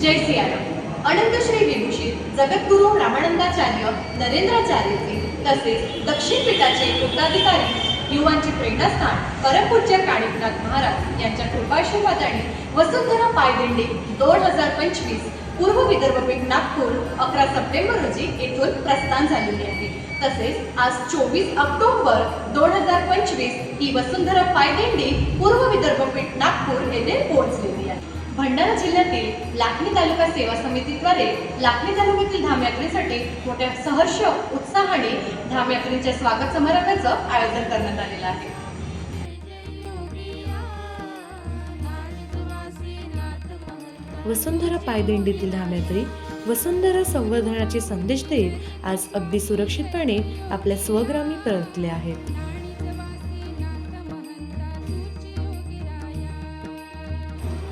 जय सियाराम. अनंतश्री विभूषित जगद्गुरू रामानंदाचार्य नरेंद्राचार्यचे तसेच दक्षिण पीठाचे उत्तराधिकारी युवांचे प्रेरणास्थान परमपूज्य काणिकनाथ महाराज यांच्या कृपाशीर्वादाने वसुंधरा पायदिंडी दोन हजार पंचवीस पूर्व विदर्भपीठ नागपूर अकरा सप्टेंबर रोजी येथून प्रस्थान झालेले आहे. तसेच आज चोवीस ऑक्टोबर दोन हजार पंचवीस ही वसुंधरा पायदिंडी पूर्व विदर्भपीठ नागपूर येथे पोहोचलेली आहे भंडारा जिल्ह्यातील लाखनी तालुका सेवा समितीद्वारे लाखनी तालुक्यातील धामयात्रेसाठी मोठ्या सहर्ष उत्साहाने धामयात्रेच्या स्वागत समारंभाचं आयोजन करण्यात आलेलं आहे. वसुंधरा पायदिंडीतील धामयात्री वसुंधरा संवर्धनाचे संदेश देत आज अगदी सुरक्षितपणे आपल्या स्वग्रामी परतले आहेत.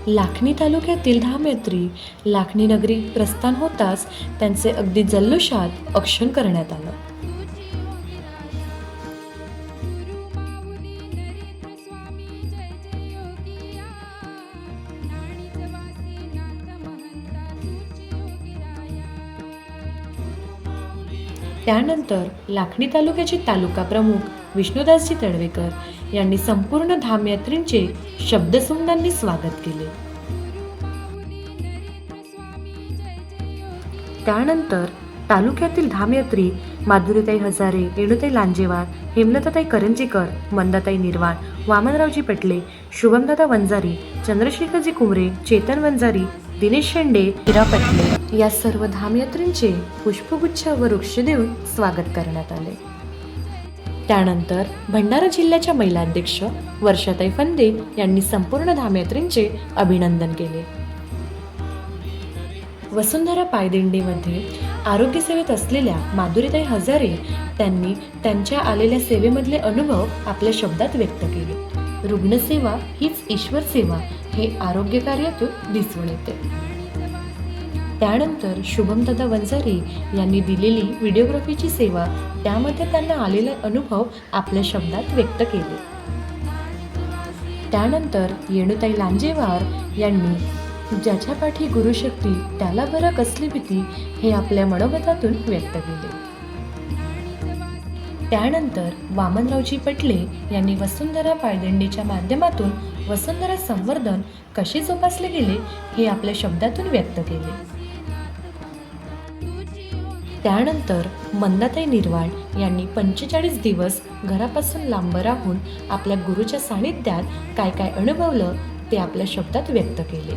लाखणी तालुक्यातील धामयात्री लाखणी नगरी प्रस्थान होताच त्यांचे अगदी जल्लोषात अक्षण करण्यात आलं. त्यानंतर लाखणी तालुक्याचे तालुका प्रमुख विष्णुदासजी तडवेकर यांनी संपूर्ण धामयात्रींचे शब्दसुंदांनी स्वागत केले. त्यानंतर तालुक्यातील धामयात्री माधुरीताई हजारे रेणुताई लांजेवार हेमलताताई करंजीकर मंदाताई निर्वाण वामनरावजी पटले शुभमदादा वंजारी चंद्रशेखरजी कुमरे चेतन वंजारी दिनेश शेंडे हिरा पटले. या सर्व धामयात्रींचे पुष्पगुच्छ व वृक्ष देऊन स्वागत करण्यात आले. त्यानंतर भंडारा जिल्ह्याच्या महिलाध्यक्ष वर्षाताई फंदे यांनी संपूर्ण धामयात्रींचे अभिनंदन केले. वसुंधरा पायदिंडीमध्ये आरोग्य सेवेत असलेल्या माधुरीताई हजारे त्यांनी त्यांच्या आलेल्या सेवेमधले अनुभव आपल्या शब्दात व्यक्त केले. रुग्णसेवा हीच ईश्वर सेवा हे आरोग्य कार्यातून दिसून येते. त्यानंतर शुभमदादा वंजारी यांनी दिलेली व्हिडिओग्राफीची सेवा त्यामध्ये त्यांना आलेले अनुभव आपल्या शब्दात व्यक्त केले. त्यानंतर येणुताई लांजेवार यांनी ज्याच्या पाठी गुरुशक्ती त्याला बरं कसली भीती? हे आपल्या मनोगतातून व्यक्त केले. त्यानंतर वामनरावजी पटले यांनी वसुंधरा पायदंडीच्या माध्यमातून वसुंधरा संवर्धन कसे जोपासले गेले हे आपल्या शब्दातून व्यक्त केले. त्यानंतर मंदाताई निर्वाण यांनी पंचेचाळीस दिवस घरापासून लांब राहून आपल्या गुरुच्या सानिध्यात काय काय अनुभवलं ते आपल्या शब्दात व्यक्त केले.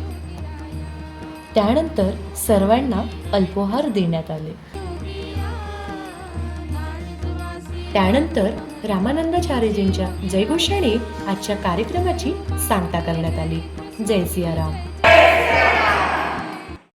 त्यानंतर सर्वांना अल्पोहार देण्यात आले. त्यानंतर रामानंदाचार्यजींच्या जयघोषाने आजच्या कार्यक्रमाची सांगता करण्यात आली. जय सियाराम.